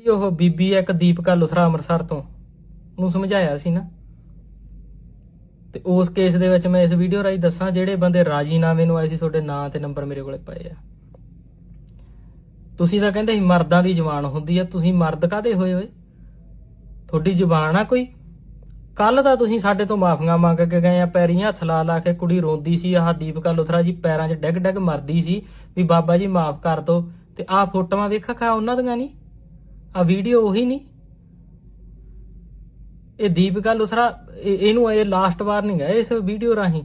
ਜਿਹੜੀ ਉਹ ਬੀਬੀ ਇੱਕ ਦੀਪਕਾ ਲੁਥਰਾ ਅੰਮ੍ਰਿਤਸਰ ਤੋਂ, ਉਹਨੂੰ ਸਮਝਾਇਆ ਸੀ ਨਾ। ਤੇ ਉਸ ਕੇਸ ਦੇ ਵਿੱਚ ਮੈਂ ਇਸ ਵੀਡੀਓ ਰਾਹੀਂ ਦੱਸਾਂ, ਜਿਹੜੇ ਬੰਦੇ ਰਾਜੀਨਾਮੇ ਨੂੰ ਆਏ ਸੀ, ਤੁਹਾਡੇ ਨਾਂ ਤੇ ਨੰਬਰ ਮੇਰੇ ਕੋਲੇ ਪਏ ਆ। ਤੁਸੀਂ ਤਾਂ ਕਹਿੰਦੇ ਸੀ ਮਰਦਾਂ ਦੀ ਜ਼ੁਬਾਨ ਹੁੰਦੀ ਆ, ਤੁਸੀਂ ਮਰਦ ਕਾਦੇ ਹੋਏ ਹੋਏ? ਤੁਹਾਡੀ ਜ਼ੁਬਾਨ ਆ ਕੋਈ? ਕੱਲ ਦਾ ਤੁਸੀਂ ਸਾਡੇ ਤੋਂ ਮਾਫੀਆਂ ਮੰਗ ਕੇ ਗਏ ਆ, ਪੈਰੀਂ ਹੱਥ ਲਾ ਲਾ ਕੇ ਕੁੜੀ ਰੋਂਦੀ ਸੀ, ਆਹ ਦੀਪਕਾ ਲੁਥਰਾ ਜੀ ਪੈਰਾਂ 'ਚ ਡਿੱਗ ਡਿੱਗ ਮਰਦੀ ਸੀ, ਵੀ ਬਾਬਾ ਜੀ ਮਾਫ ਕਰ ਦਿਓ ਤੇ ਆਹ ਫੋਟੋਆਂ ਵੇਖਾ ਖਾ ਉਹਨਾਂ ਦੀਆਂ ਨਹੀਂ ਆ ਵੀਡੀਓ ਉਹੀ ਨਹੀਂ। ਇਹ ਦੀਪਿਕਾ ਲੁਥਰਾ, ਇਹ- ਇਹਨੂੰ ਇਹ ਲਾਸਟ ਵਾਰ ਨਹੀਂ ਹੈ ਇਸ ਵੀਡੀਓ ਰਾਹੀਂ।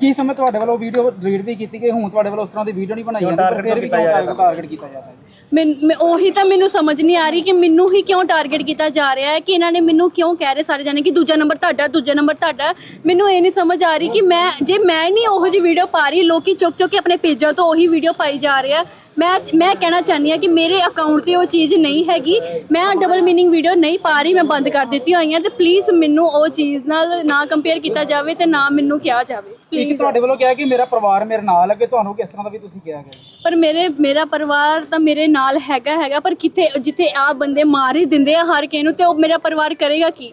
ਕੀ ਸਮੇਂ ਤੁਹਾਡੇ ਵੱਲੋਂ ਵੀਡੀਓ ਡਿਲੀਟ ਵੀ ਕੀਤੀ ਗਈ? ਹੁਣ ਤੁਹਾਡੇ ਵੱਲੋਂ ਉਸ ਤਰ੍ਹਾਂ ਦੀ ਵੀਡੀਓ ਨਹੀਂ ਬਣਾਈ ਜਾਂਦੀ ਪਰ ਫਿਰ ਵੀ ਕਿਉਂ ਟਾਰਗੇਟ ਕੀਤਾ ਜਾਂਦਾ ਹੈ ਮੈਂ ਉਹੀ ਤਾਂ ਮੈਨੂੰ ਸਮਝ ਨਹੀਂ ਆ ਰਹੀ ਕਿ ਮੈਨੂੰ ਹੀ ਕਿਉਂ ਟਾਰਗੇਟ ਕੀਤਾ ਜਾ ਰਿਹਾ ਹੈ ਕਿ ਇਹਨਾਂ ਨੇ ਮੈਨੂੰ ਕਿਉਂ ਕਹਿ ਰਹੇ ਸਾਰੇ ਜਾਣੇ ਕਿ ਦੂਜਾ ਨੰਬਰ ਤੁਹਾਡਾ ਦੂਜਾ ਨੰਬਰ ਤੁਹਾਡਾ। ਮੈਨੂੰ ਇਹ ਨਹੀਂ ਸਮਝ ਆ ਰਹੀ ਕਿ ਮੈਂ ਜੇ ਮੈਂ ਨਹੀਂ ਉਹੋ ਜਿਹੀ ਵੀਡੀਓ ਪਾ ਰਹੀ ਲੋਕੀ ਚੁੱਕ ਚੁੱਕ ਕੇ ਆਪਣੇ ਪੇਜਾਂ ਤੋਂ ਉਹੀ ਵੀਡੀਓ ਪਾਈ ਜਾ ਰਹੇ ਆ। ਮੈਂ ਮੈਂ ਕਹਿਣਾ ਚਾਹੁੰਦੀ ਆ ਕਿ ਮੇਰੇ ਅਕਾਊਂਟ ਤੇ ਉਹ ਚੀਜ਼ ਨਹੀਂ ਹੈਗੀ। ਮੈਂ ਡਬਲ ਮੀਨਿੰਗ ਵੀਡੀਓ ਨਹੀਂ ਪਾ ਰਹੀ ਮੈਂ ਬੰਦ ਕਰ ਦਿੱਤੀ ਹੋਈਆਂ ਤੇ ਪਲੀਜ਼ ਮੈਨੂੰ ਉਹ ਚੀਜ਼ ਨਾਲ ਨਾ ਕੰਪੇਅਰ ਕੀਤਾ ਜਾਵੇ ਤੇ ਨਾ ਮੈਨੂੰ ਕਿਹਾ ਜਾਵੇ। ਇੱਕ ਤੁਹਾਡੇ ਵੱਲੋਂ ਕਿਹਾ ਕਿ ਮੇਰਾ ਪਰਿਵਾਰ ਮੇਰੇ ਨਾਲ ਹੈ ਕਿ ਤੁਹਾਨੂੰ ਕਿਸ ਤਰ੍ਹਾਂ ਦਾ ਵੀ ਤੁਸੀਂ ਕਿਹਾ ਗਿਆ? ਪਰ ਮੇਰੇ ਮੇਰਾ ਪਰਿਵਾਰ ਤਾਂ ਮੇਰੇ ਨਾਲ ਨਾਲ ਹੈਗਾ ਹੈਗਾ, ਪਰ ਕਿੱਥੇ, ਜਿੱਥੇ ਆ ਬੰਦੇ ਮਾਰ ਹੀ ਦਿੰਦੇ ਆ ਹਰ ਕਿਸੇ ਨੂੰ, ਤੇ ਉਹ ਮੇਰਾ ਪਰਿਵਾਰ ਕਰੇਗਾ ਕੀ?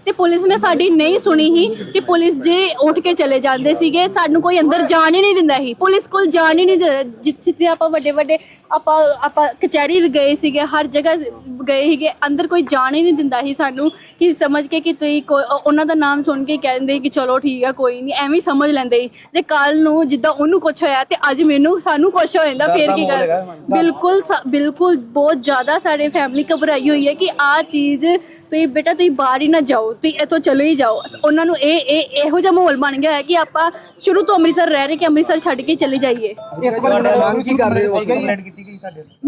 ਤੇ ਪੁਲਿਸ ਨੇ ਸਾਡੀ ਨਹੀਂ ਸੁਣੀ ਸੀ ਕਿ ਪੁਲਿਸ ਜੇ ਉੱਠ ਕੇ ਚਲੇ ਜਾਂਦੇ ਸੀਗੇ ਸਾਨੂੰ ਕੋਈ ਅੰਦਰ ਜਾਣ ਹੀ ਨਹੀਂ ਦਿੰਦਾ ਸੀ। ਪੁਲਿਸ ਕੋਲ ਜਾਣ ਹੀ ਨਹੀਂ ਦਿੰਦਾ। ਜਿੱਥੇ ਆਪਾਂ ਵੱਡੇ ਵੱਡੇ ਆਪਾਂ ਆਪਾਂ ਕਚਹਿਰੀ ਵੀ ਗਏ ਸੀਗੇ ਹਰ ਜਗ੍ਹਾ ਗਏ ਸੀਗੇ ਅੰਦਰ ਕੋਈ ਜਾਣ ਹੀ ਨਹੀਂ ਦਿੰਦਾ ਸੀ ਸਾਨੂੰ ਕਿ ਸਮਝ ਕੇ ਕਿ ਤੁਸੀਂ ਕੋਈ- ਉਹ- ਉਹਨਾਂ ਦਾ ਨਾਮ ਸੁਣ ਕੇ ਕਹਿੰਦੇ ਕਿ ਚਲੋ ਠੀਕ ਆ ਕੋਈ ਨਹੀਂ ਐਵੇਂ ਹੀ ਸਮਝ ਲੈਂਦੇ ਸੀ। ਜੇ ਕੱਲ ਨੂੰ ਜਿੱਦਾਂ ਉਹਨੂੰ ਕੁਝ ਹੋਇਆ ਤੇ ਅੱਜ ਮੈਨੂੰ ਸਾਨੂੰ ਕੁਝ ਹੋ ਜਾਂਦਾ ਫੇਰ ਕੀ ਕਰ? ਬਿਲਕੁਲ ਸਾ- ਬਿਲਕੁਲ ਬਹੁਤ ਜ਼ਿਆਦਾ ਸਾਡੇ ਫੈਮਿਲੀ ਘਬਰਾਈ ਹੋਈ ਹੈ ਕਿ ਆ ਚੀਜ਼ ਤੁਸੀਂ ਬੇਟਾ ਤੁਸੀਂ ਬਾਹਰ ਹੀ ਨਾ ਜਾਓ। ਤੁਸੀਂ ਇੱਥੋਂ ਚਲੇ ਹੀ ਜਾਓ। ਉਹਨਾਂ ਨੂੰ ਇਹ ਇਹ ਇਹੋ ਜਿਹਾ ਮਾਹੌਲ ਬਣ ਗਿਆ ਹੈ ਕਿ ਆਪਾਂ ਸ਼ੁਰੂ ਤੋਂ ਅੰਮ੍ਰਿਤਸਰ ਰਹਿ ਰਹੇ ਕਿ ਅੰਮ੍ਰਿਤਸਰ ਛੱਡ ਕੇ ਚਲੇ ਜਾਈਏ। ਇਸ ਬਾਰੇ ਮੰਗ ਕੀ ਕਰ ਰਹੇ ਹੋ? ਮੈਂ-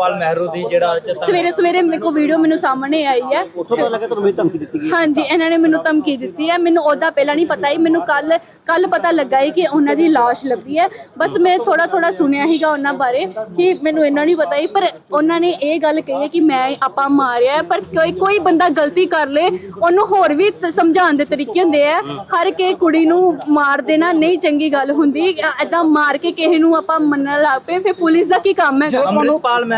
ਅੰਮ੍ਰਿਤਪਾਲ ਮਹਿਰੂ ਦੀ ਜਿਹੜਾ ਸਵੇਰੇ ਸਵੇਰੇ ਮੇਰੇ ਕੋ ਵੀਡੀਓ ਮੈਨੂੰ ਸਾਹਮਣੇ ਆਈ ਹੈ। ਪਤਾ ਲੱਗਾ ਤੁਹਾਨੂੰ ਇਹ ਧਮਕੀ ਦਿੱਤੀ ਗਈ ਹਾਂਜੀ ਇਹਨਾਂ ਨੇ ਮੈਨੂੰ ਧਮਕੀ ਦਿੱਤੀ ਹੈ। ਮੈਨੂੰ ਉਹਦਾ ਪਹਿਲਾਂ ਨਹੀਂ ਪਤਾ ਹੀ ਮੈਨੂੰ ਕੱਲ ਕੱਲ ਪਤਾ ਲੱਗਾ ਹੀ ਕਿ ਉਹਨਾਂ ਦੀ ਲਾਸ਼ ਲੱਭੀ ਹੈ। ਬਸ ਮੈਂ ਥੋੜਾ ਥੋੜਾ ਸੁਣਿਆ ਹੀਗਾ ਉਹਨਾਂ ਬਾਰੇ ਕਿ ਮੈਨੂੰ ਇੰਨਾ ਨਹੀਂ ਪਤਾ ਹੀ ਪਰ ਉਹਨਾਂ ਨੇ ਇਹ ਗੱਲ ਕਹੀ ਹੈ ਕਿ ਮੈਂ ਆਪਾਂ ਮਾਰਿਆ ਹੈ, ਪਰ ਕੋਈ ਕੋਈ ਬੰਦਾ ਗਲਤੀ ਕਰ ਲੇ ਉਹਨੂੰ ਹੋਰ ਵੀ ਤ- ਸਮਝਾਉਣ ਦੇ ਤਰੀਕੇ ਹੁੰਦੇ ਆ। ਹਰ ਕੇ ਕੁੜੀ ਨੂੰ ਮਾਰ ਦੇਣਾ ਨਹੀਂ ਚੰਗੀ ਗੱਲ ਹੁੰਦੀ। ਐਦਾਂ ਮਾਰ ਕੇ ਕਿਸੇ ਨੂੰ ਆਪਾਂ ਮੰਨਣ ਲੱਗ ਪਏ ਫਿਰ ਪੁਲਿਸ ਦਾ ਕੀ ਕੰਮ ਹੈ? ਅੰਮ੍ਰਿਤਪਾਲ ਮਹਿਰੋ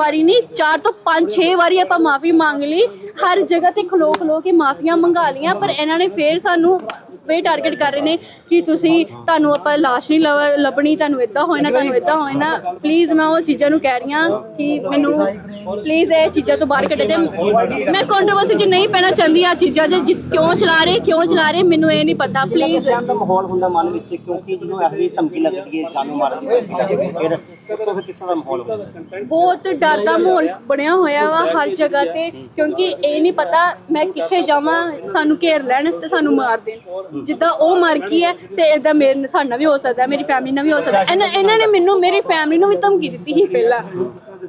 ਵਾਰੀ ਨਹੀਂ, ਚਾਰ ਤੋਂ ਪੰਜ, ਛੇ ਵਾਰੀ ਆਪਾਂ ਮਾਫੀ ਮੰਗ ਲਈ। ਹਰ ਜਗ੍ਹਾ ਤੇ ਖਲੋ ਖਲੋ ਕੇ ਮਾਫੀਆਂ ਮੰਗਾ ਲੀਆਂ ਪਰ ਇਹਨਾਂ ਨੇ ਫੇਰ ਸਾਨੂੰ, ਫੇਰ ਟਾਰਗੇਟ ਕਰ ਰਹੇ ਨੇ ਕਿ ਤੁਸੀਂ ਤੁਹਾਨੂੰ ਆਪਾਂ ਲਾਸ਼ ਨਹੀਂ ਲਵ- ਲੱਭਣੀ, ਤੁਹਾਨੂੰ ਇਦਾਂ ਹੋਏ ਨਾ ਤੁਹਾਨੂੰ ਇਦਾਂ ਹੋਏ ਨਾ ਪਲੀਜ਼ ਮੈਂ ਉਹ ਚੀਜ਼ਾਂ ਨੂੰ ਕਹਿ ਰਹੀ ਹਾਂ ਕਿ ਮੈਨੂੰ ਪਲੀਜ਼ ਇਹ ਚੀਜ਼ਾਂ ਤੋਂ ਬਾਹਰ ਕੱਢੇ ਦੇ ਮੈਂ ਕੰਟਰੋਵਰਸੀ 'ਚ ਨਹੀਂ ਪੈਣਾ ਚਾਹੁੰਦੀ ਆ ਚੀਜ਼ਾਂ ਜਿ- ਕਿਉਂ ਚਲਾ ਰਹੇ ਕਿਉਂ ਚਲਾ ਰਹੇ ਮੈਨੂੰ ਇਹ ਨਹੀਂ ਪਤਾ ਪਲੀਜ਼ ਸਹਿਮ ਦਾ ਮਾਹੌਲ ਹੁੰਦਾ ਮਨ ਵਿੱਚ ਕਿਉਂਕਿ ਜਦੋਂ ਇਹੋ ਜਿਹੀ ਧਮਕੀ ਲੱਗਦੀ ਹੈ ਜਾਨੋਂ ਮਾਰਨ ਦੀ ਫਿਰ ਫਿਰ ਫਿਰ ਕਿਸ ਦਾ ਮਾਹੌਲ ਹੁੰਦਾ। ਬਹੁਤ ਡਰ ਦਾ ਮਾਹੌਲ ਬਣਿਆ ਹੋਇਆ ਵਾ ਹਰ ਜਗ੍ਹਾ ਤੇ ਕਿਉਂਕਿ ਇਹ ਨਹੀਂ ਪਤਾ ਮੈਂ ਕਿੱਥੇ ਜਾਵਾਂ ਸਾਨੂੰ ਘੇਰ ਲੈਣ ਤੇ ਸਾਨੂੰ ਮਾਰ ਦੇਣ। ਜਿੱਦਾਂ ਉਹ ਮਰ ਗਈ ਹੈ ਤੇ ਇਦਾਂ ਮੇਰੇ ਸਾਡੇ ਨਾਲ ਵੀ ਹੋ ਸਕਦਾ ਮੇਰੀ ਫੈਮਿਲੀ ਨਾਲ ਵੀ ਹੋ ਸਕਦਾ। ਇਹਨਾਂ ਨੇ ਮੈਨੂੰ ਮੇਰੀ ਫੈਮਿਲੀ ਨੂੰ ਵੀ ਧਮਕੀ ਦਿੱਤੀ ਸੀ ਪਹਿਲਾਂ।